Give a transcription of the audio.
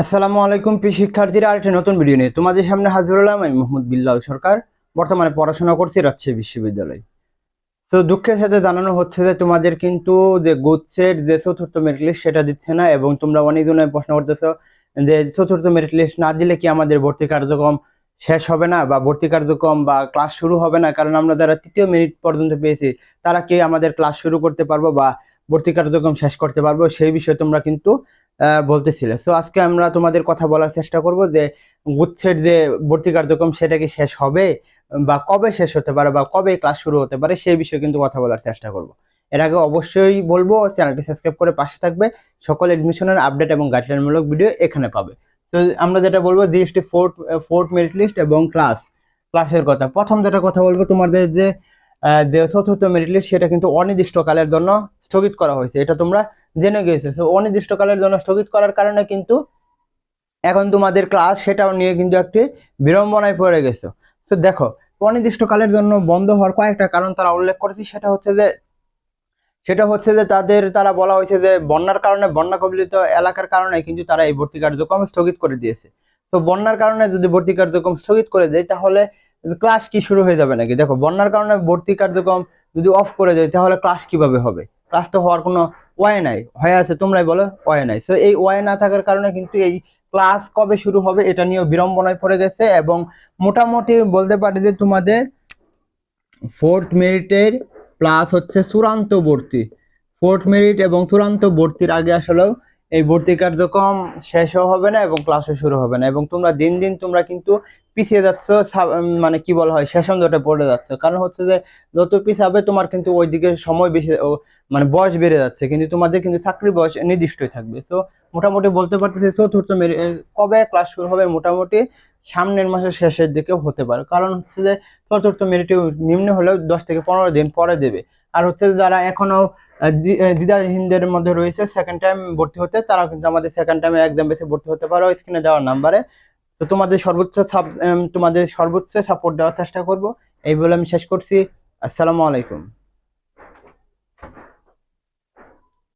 আসসালামু আলাইকুম, প্রিয় শিক্ষার্থীরা, আরেকটি নতুন ভিডিও নিয়ে তোমাদের সামনে হাজির হলাম। আমি মোহাম্মদ বিল্লাল সরকার, বর্তমানে পড়াশোনা করছি রাজশাহী বিশ্ববিদ্যালয়। তো দুঃখের সাথে জানানো হচ্ছে যে তোমাদের কিন্তু যে গুচ্ছের যে চতুর্থ মেরিট লিস্ট সেটা দিচ্ছে না, এবং তোমরা অনেকজনে প্রশ্ন করতেছ যে চতুর্থ মেরিট লিস্ট না দিলে কি আমাদের ভর্তি কার্যক্রম শেষ হবে না, বা ভর্তি কার্যক্রম বা ক্লাস শুরু হবে না? কারণ আমরা যারা তৃতীয় মিনিট পর্যন্ত পেয়েছি, তারা কি আমাদের ক্লাস শুরু করতে পারব বা ভর্তি কার্যক্রম শেষ করতে পারব? সেই বিষয়ে তোমরা কিন্তু বলতেছিলে। তো আজকে আমরা তোমাদের কথা বলার চেষ্টা করব যে, গুচ্ছের যে ভর্তি কার্যক্রম সেটা কি শেষ হবে বা কবে শেষ হতে পারে বা কবে ক্লাস শুরু হতে পারে সেই বিষয়ে কিন্তু কথা বলার চেষ্টা করব। এর আগে অবশ্যই বলব, চ্যানেলটি সাবস্ক্রাইব করে পাশে থাকবে। সকল এডমিশনের আপডেট এবং গাইডলাইনমূলক ভিডিও এখানে পাবে। তো আমরা যেটা বলব GST fourth fourth merit list এবং ক্লাস ক্লাসের কথা। প্রথম যেটা কথা বলব, তোমাদের যে চতুর্থ মেরিট লিস্ট সেটা কিন্তু অনির্দিষ্টকালের জন্য স্থগিত করা হয়েছে। এটা তোমরা জেনে গেছে। তো অনির্দিষ্টকালের জন্য স্থগিত করার কারণে কিন্তু এখন তোমাদের ক্লাস সেটাও নিয়ে কিন্তু একটি বিড়ম্বনায় পড়ে গেছো। তো দেখো, অনির্দিষ্টকালের জন্য বন্ধ হওয়ার কয়েকটা কারণ তারা উল্লেখ করেছে। সেটা হচ্ছে যে, সেটা হচ্ছে যে তাদের, তারা বলা হয়েছে যে বন্যার কারণে বন্যা কবলিত এলাকার কারণে কিন্তু তারা এই ভর্তি কার্যক্রম স্থগিত করে দিয়েছে। তো বন্যার কারণে যদি ভর্তি কার্যক্রম স্থগিত করে দেয়, তাহলে ক্লাস কি শুরু হয়ে যাবে নাকি? দেখো, বন্যার কারণে ভর্তি কার্যক্রম যদি অফ করে দেয়, তাহলে ক্লাস কীভাবে হবে? ক্লাস তো হওয়ার কোনো ওয়ে নাই। হয়ে আছে, তোমরাই বলো ওয়ে নাই। তো এই ওয়ে না থাকার কারণে কিন্তু এই ক্লাস কবে শুরু হবে এটা নিয়েও বিড়ম্বনায় পড়ে গেছে এবং মোটামুটি বলতে পারি যে তোমাদের ফোর্থ মেরিটের প্লাস হচ্ছে চূড়ান্ত ভর্তি। ফোর্থ মেরিট এবং চূড়ান্ত ভর্তির আগে আসলেও এই ভর্তি কার্যক্রম শেষও হবে না এবং ক্লাসও শুরু হবে না। এবং তোমরা দিন দিন তোমরা কিন্তু পিছিয়ে যাচ্ছ মানে কি বলা হয় সেশন জটে পড়ে যাচ্ছে। কারণ হচ্ছে যে, যত পিছাবে তোমার কিন্তু ওইদিকে সময় বেশি মানে বয়স বেড়ে যাচ্ছে, কিন্তু তোমাদের কিন্তু চাকরির বয়স নির্দিষ্টই থাকবে। তো মোটামুটি বলতে পারতেছি চতুর্থ কবে ক্লাস শুরু হবে মোটামুটি সামনের মাসের শেষের দিকে হতে পারে। কারণ হচ্ছে যে, চতুর্থ মেরিটে নিম্ন হলেও দশ থেকে পনেরো দিন পরে দেবে। আর হচ্ছে যারা এখনও দ্বিধাহীনদের মধ্যে রয়েছে সেকেন্ড টাইম ভর্তি হতে তারা কিন্তু আমাদের সেকেন্ড টাইমে একদম বেশি ভর্তি হতে পারো স্ক্রিনে দেওয়ার নাম্বারে তো তোমাদের সর্বোচ্চ তোমাদের সর্বোচ্চ সাপোর্ট দেওয়ার চেষ্টা করব। এই বলে আমি শেষ করছি। আসসালামু আলাইকুম।